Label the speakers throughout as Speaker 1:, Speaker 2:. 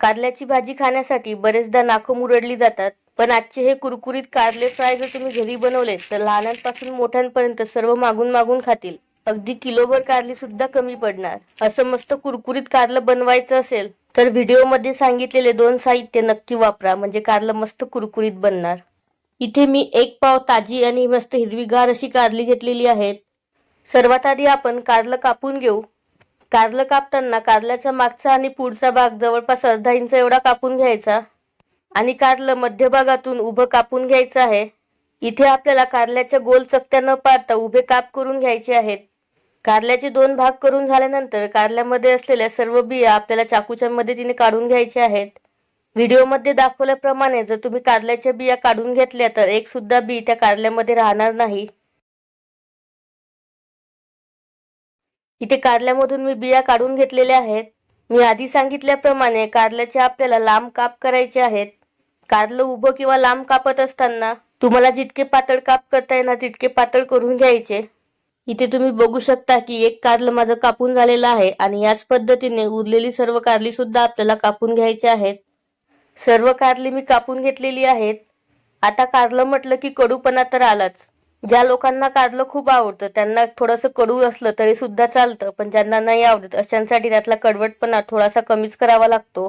Speaker 1: कारल्याची भाजी खाण्यासाठी बरेचदा नाकं मुरडली जातात. पण आजचे हे कुरकुरीत कारले फ्राय जर तुम्ही घरी बनवले तर लहानांपासून मोठ्यांपर्यंत सर्व मागून मागून खातील. अगदी किलोभर कारली सुद्धा कमी पडणार. असं मस्त कुरकुरीत कारलं बनवायचं असेल तर व्हिडिओमध्ये सांगितलेले दोन साहित्य नक्की वापरा म्हणजे कारलं मस्त कुरकुरीत बनणार. इथे मी एक पाव ताजी आणि मस्त हिरवीगार अशी कारली घेतलेली आहेत. सर्वात आधी आपण कारलं कापून घेऊ. कारलं कापताना कारल्याचा मागचा आणि पुढचा भाग जवळपास अर्धा इंच एवढा कापून घ्यायचा. आणि कारलं मध्यभागातून उभं कापून घ्यायचं आहे. इथे आपल्याला कारल्याच्या गोल चकत्या न पाडता उभे काप करून घ्यायचे आहेत. कारल्याचे दोन भाग करून झाल्यानंतर कारल्यामध्ये असलेल्या सर्व बिया आपल्याला चाकूच्या मदतीने काढून घ्यायच्या आहेत. व्हिडिओमध्ये दाखवल्याप्रमाणे जर तुम्ही कारल्याच्या बिया काढून घेतल्या तर एक सुद्धा बी त्या कारल्यामध्ये राहणार नाही. इथे कारल्यामधून मी बिया काढून घेतलेल्या आहेत. मी आधी सांगितल्याप्रमाणे कारल्याचे आपल्याला लांब काप करायचे आहेत. कारलं उभं किंवा लांब कापत असताना तुम्हाला जितके पातळ काप करता येणार तितके पातळ करून घ्यायचे. इथे तुम्ही बघू शकता की एक कारलं माझं कापून झालेलं आहे आणि याच पद्धतीने उरलेली सर्व कारली सुद्धा आपल्याला कापून घ्यायची आहेत. सर्व कारली मी कापून घेतलेली आहेत. आता कारलं म्हटलं की कडूपणा तर आलाच. ज्या लोकांना कारलं खूप आवडतं त्यांना थोडंसं कडू असलं तरी सुद्धा चालतं पण ज्यांना नाही आवडत अशांसाठी त्यातला कडवटपणा थोडासा कमीच करावा लागतो.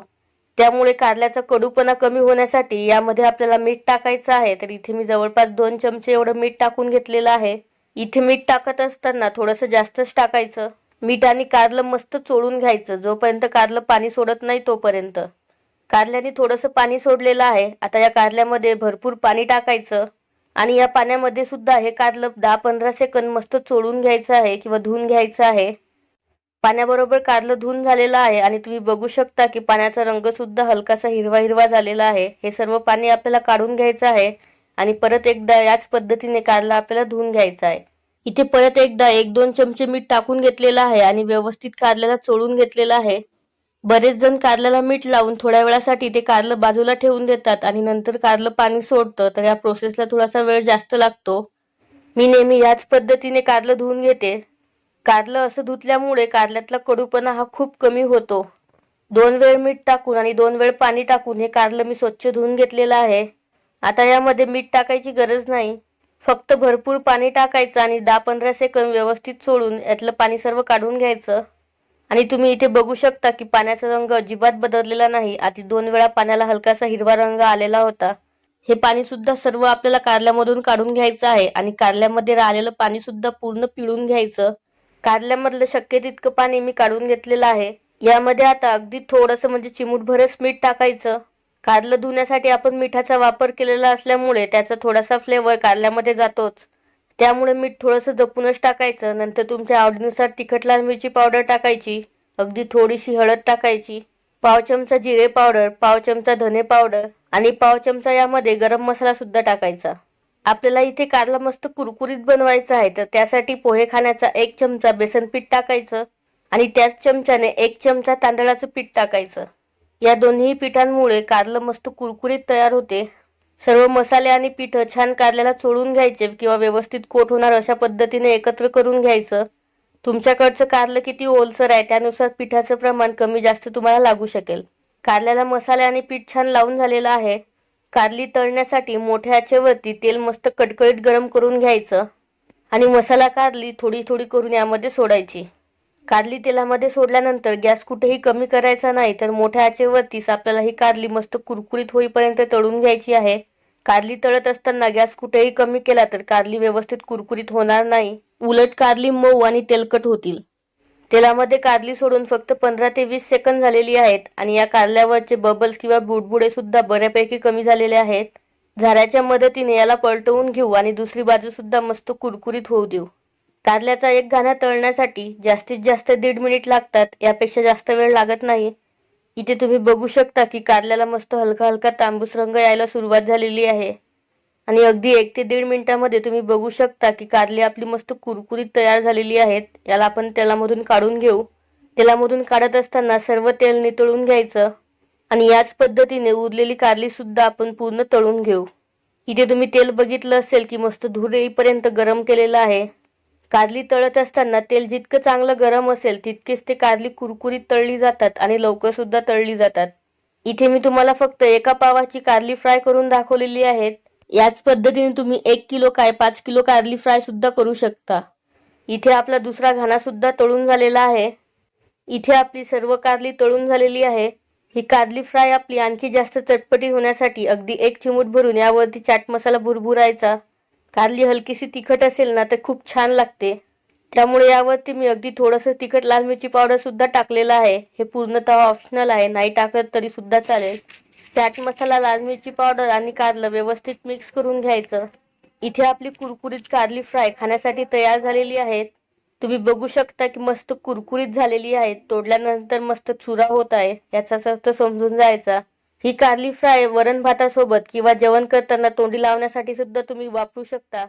Speaker 1: त्यामुळे कारल्याचा कडूपणा कमी होण्यासाठी यामध्ये आपल्याला मीठ टाकायचं आहे तर इथे मी जवळपास दोन चमचे एवढं मीठ टाकून घेतलेलं आहे. इथे मीठ टाकत असताना थोडंसं जास्तच टाकायचं. मीठ आणि कारलं मस्त चोळून घ्यायचं जोपर्यंत कारलं पाणी सोडत नाही तोपर्यंत. कारल्याने थोडंसं पाणी सोडलेलं आहे आता या कारल्यामध्ये भरपूर पाणी टाकायचं. आणि या पाण्यामध्ये सुद्धा हे कारलं दहा पंधरा सेकंद मस्त चोळून घ्यायचं आहे किंवा धुवून घ्यायचं आहे. पाण्याबरोबर कारलं धुवून झालेलं आहे आणि तुम्ही बघू शकता की पाण्याचा रंग सुद्धा हलकासा हिरवा हिरवा झालेला आहे. हे सर्व पाणी आपल्याला काढून घ्यायचं आहे आणि परत एकदा याच पद्धतीने कारला आपल्याला धुवून घ्यायचा आहे. इथे परत एकदा एक दोन चमचे मीठ टाकून घेतलेलं आहे आणि व्यवस्थित कारल्याला चोळून घेतलेलं आहे. बरेच जण कारल्याला मीठ लावून थोड्या वेळासाठी ते कारलं बाजूला ठेवून देतात आणि नंतर कारलं पाणी सोडतं. तर या प्रोसेसला थोडासा वेळ जास्त लागतो. मी नेहमी याच पद्धतीने कारलं धुवून घेते. कारलं असं धुतल्यामुळे कारल्यातला कडूपणा हा खूप कमी होतो. दोन वेळ मीठ टाकून आणि दोन वेळ पाणी टाकून हे कारलं मी स्वच्छ धुवून घेतलेलं आहे. आता यामध्ये मीठ टाकायची गरज नाही. फक्त भरपूर पाणी टाकायचं आणि दहा पंधरा सेकंद व्यवस्थित सोडून यातलं पाणी सर्व काढून घ्यायचं. आणि तुम्ही इथे बघू शकता की पाण्याचा रंग अजिबात बदललेला नाही. आधी दोन वेळा पाण्याला हलकासा हिरवा रंग आलेला होता. हे पाणी सुद्धा सर्व आपल्याला कारल्यामधून काढून घ्यायचं आहे आणि कारल्यामध्ये राहिलेलं पाणी सुद्धा पूर्ण पिळून घ्यायचं. कारल्यामधलं शक्य तितकं पाणी मी काढून घेतलेलं आहे. यामध्ये आता अगदी थोडंसं म्हणजे चिमूटभरच मीठ टाकायचं. कारलं धुण्यासाठी आपण मिठाचा वापर केलेला असल्यामुळे त्याचा थोडासा फ्लेवर कारल्यामध्ये जातोच. त्यामुळे मीठ थोडंसं जपूनच टाकायचं. नंतर तुमच्या आवडीनुसार तिखट लाल मिरची पावडर टाकायची. अगदी थोडीशी हळद टाकायची. पाव चमचा जिरे पावडर पाव चमचा धने पावडर आणि पाव चमचा यामध्ये गरम मसाला सुद्धा टाकायचा. आपल्याला इथे कारला मस्त कुरकुरीत बनवायचं आहे तर त्यासाठी पोहे खाण्याचा एक चमचा बेसन पीठ टाकायचं आणि त्याच चमच्याने एक चमचा तांदळाचं पीठ टाकायचं. या दोन्ही पिठांमुळे कारलं मस्त कुरकुरीत तयार होते. सर्व मसाले आणि पीठ छान कारल्याला चोळून घ्यायचे किंवा व्यवस्थित कोट होणार अशा पद्धतीने एकत्र करून घ्यायचं. तुमच्याकडचं कारलं किती ओलसर आहे त्यानुसार पिठाचं प्रमाण कमी जास्त तुम्हाला लागू शकेल. कारल्याला मसाले आणि पीठ छान लावून झालेलं आहे. कारली तळण्यासाठी मोठ्या आचेवरती तेल मस्त कडकडीत गरम करून घ्यायचं. आणि मसाला कारली थोडी थोडी करून यामध्ये सोडायची. कारली तेलामध्ये सोडल्यानंतर गॅस कुठेही कमी करायचा नाही तर मोठ्या आचेवरतीच आपल्याला ही कारली मस्त कुरकुरीत होईपर्यंत तळून घ्यायची आहे. कारली तळत असताना गॅस कुठेही कमी केला तर कारली व्यवस्थित कुरकुरीत होणार नाही. उलट कारली मऊ आणि तेलकट होतील. तेलामध्ये कारली सोडून फक्त पंधरा ते वीस सेकंद झालेली आहेत आणि या कारल्यावरचे बबल्स किंवा बुडबुडे सुद्धा बऱ्यापैकी कमी झालेले आहेत. झाऱ्याच्या मदतीने याला पलटवून घेऊ आणि दुसरी बाजू सुद्धा मस्त कुरकुरीत होऊ देऊ. कारल्याचा एक घाणा तळण्यासाठी जास्तीत जास्त दीड मिनिट लागतात यापेक्षा जास्त वेळ लागत नाही. इथे तुम्ही बघू शकता की कारल्याला मस्त हलका हलका तांबूस रंग यायला सुरुवात झालेली आहे. आणि अगदी एक ते दीड मिनिटामध्ये तुम्ही बघू शकता की कारली आपली मस्त कुरकुरीत तयार झालेली आहेत. याला आपण तेलामधून काढून घेऊ. तेलामधून काढत असताना सर्व तेल नितळून घ्यायचं. आणि याच पद्धतीने उरलेली कारली सुद्धा आपण पूर्ण तळून घेऊ. इथे तुम्ही तेल बघितलं असेल की मस्त धूर येईपर्यंत गरम केलेलं आहे. कारली तळत असताना तेल जितकं चांगलं गरम असेल तितकेच ते कारली कुरकुरीत तळली जातात आणि लवकर सुद्धा तळली जातात. इथे मी तुम्हाला फक्त एका पावाची कारली फ्राय करून दाखवलेली आहेत. याच पद्धतीने तुम्ही एक किलो काय पाच किलो कारली फ्राय सुद्धा करू शकता. इथे आपला दुसरा घाणा सुद्धा तळून झालेला आहे. इथे आपली सर्व कारली तळून झालेली आहे. ही कारली फ्राय आपली आणखी जास्त चटपटी होण्यासाठी अगदी एक चिमूट भरून यावरती चाट मसाला भुरभुरायचा. कारली हलकीशी तिखट असेल ना तर खूप छान लागते. त्यामुळे यावरती मी अगदी थोडंसं तिखट लाल मिरची पावडरसुद्धा टाकलेलं आहे. हे पूर्णतः ऑप्शनल आहे. नाही टाकत तरीसुद्धा चालेल. चाट मसाला लाल मिरची पावडर आणि कारलं व्यवस्थित मिक्स करून घ्यायचं. इथे आपली कुरकुरीत कारली फ्राय खाण्यासाठी तयार झालेली आहेत. तुम्ही बघू शकता की मस्त कुरकुरीत झालेली आहेत. तोडल्यानंतर मस्त चुरा होत आहे. याचा अर्थ समजून जायचा. ही कारली फ्राय वरण भातासोबत किंवा जेवण करताना तोंडी लावण्यासाठी सुद्धा तुम्ही वापरू शकता.